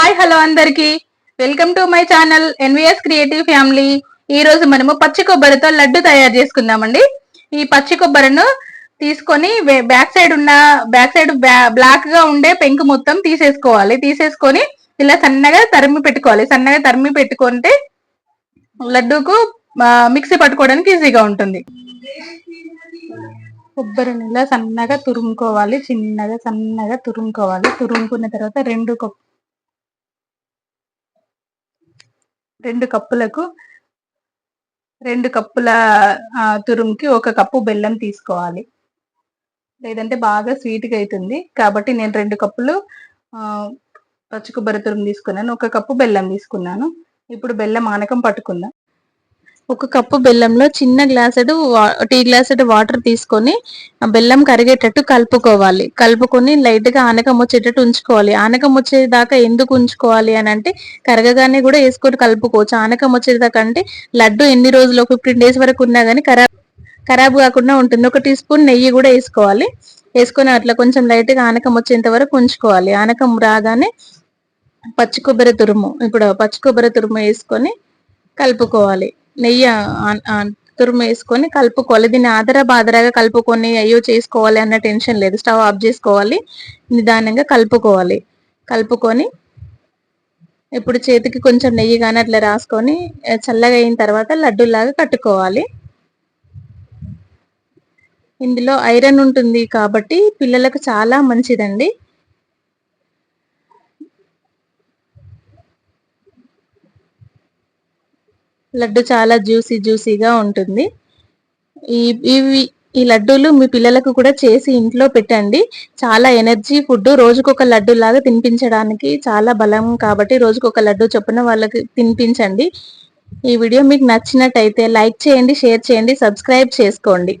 Hi hello అందరికి. Welcome to my channel NVS creative family. ఈ రోజు మనము పచ్చి కొబ్బరితో లడ్డు తయారు చేసుకుందామండి. ఈ పచ్చి కొబ్బరిను తీసుకొని బ్యాక్ సైడ్ ఉన్న బ్యాక్ సైడ్ బ్లాక్గా ఉండే పెంకు మొత్తం తీసేసుకోవాలి. తీసేసుకొని ఇలా సన్నగా తరిమి పెట్టుకోవాలి. సన్నగా తరిమి పెట్టుకుంటే లడ్డూకు మిక్సీ పట్టుకోవడానికి ఈజీగా ఉంటుంది. కొబ్బరిని ఇలా సన్నగా తురుముకోవాలి. చిన్నగా సన్నగా తురుముకోవాలి. తురుముకున్న తర్వాత రెండు రెండు కప్పులకు రెండు కప్పుల తురుముకి ఒక కప్పు బెల్లం తీసుకోవాలి. లేదంటే బాగా స్వీట్గా అవుతుంది కాబట్టి నేను రెండు కప్పులు పచ్చి కొబ్బరి తురుము తీసుకున్నాను. ఒక కప్పు బెల్లం తీసుకున్నాను. ఇప్పుడు బెల్లం ఆనకం పట్టుకుందాం. ఒక కప్పు బెల్లంలో చిన్న గ్లాసెడు టీ గ్లాసెడు వాటర్ తీసుకొని బెల్లం కరిగేటట్టు కలుపుకోవాలి. కలుపుకొని లైట్గా ఆనకం వచ్చేటట్టు ఉంచుకోవాలి. ఆనకం వచ్చేదాకా ఎందుకు ఉంచుకోవాలి అని అంటే కరగగానే కూడా వేసుకొని కలుపుకోవచ్చు. ఆనకం వచ్చేదాకా అంటే లడ్డు ఎన్ని రోజులు ఫిఫ్టీన్ డేస్ వరకు ఉన్నా కానీ ఖరాబ్ ఖరాబ్ కాకుండా ఉంటుంది. ఒక టీ స్పూన్ నెయ్యి కూడా వేసుకోవాలి. వేసుకొని అట్లా కొంచెం లైట్గా ఆనకం వచ్చేంత వరకు ఉంచుకోవాలి. ఆనకం రాగానే పచ్చి కొబ్బరి తురుము ఇప్పుడు పచ్చి కొబ్బరి తురుము వేసుకొని కలుపుకోవాలి. నెయ్యి తురుము వేసుకొని కలుపుకోవాలి. దీన్ని ఆదరా బాదరాగా కలుపుకొని అయ్యో చేసుకోవాలి అన్న టెన్షన్ లేదు. స్టవ్ ఆఫ్ చేసుకోవాలి. నిదానంగా కలుపుకోవాలి. కలుపుకొని ఇప్పుడు చేతికి కొంచెం నెయ్యి కానీ అట్లా రాసుకొని చల్లగా అయిన తర్వాత లడ్డూలాగా కట్టుకోవాలి. ఇందులో ఐరన్ ఉంటుంది కాబట్టి పిల్లలకు చాలా మంచిదండి. లడ్డు చాలా జ్యూసీ జ్యూసీగా ఉంటుంది. ఈ ఇవి ఈ లడ్డూలు మీ పిల్లలకు కూడా చేసి ఇంట్లో పెట్టండి. చాలా ఎనర్జీ ఫుడ్. రోజుకొక లడ్డు లాగా తినిపించడానికి చాలా బలం కాబట్టి రోజుకొక లడ్డు చొప్పున వాళ్ళకి తినిపించండి. ఈ వీడియో మీకు నచ్చినట్టయితే లైక్ చేయండి షేర్ చేయండి సబ్స్క్రైబ్ చేసుకోండి.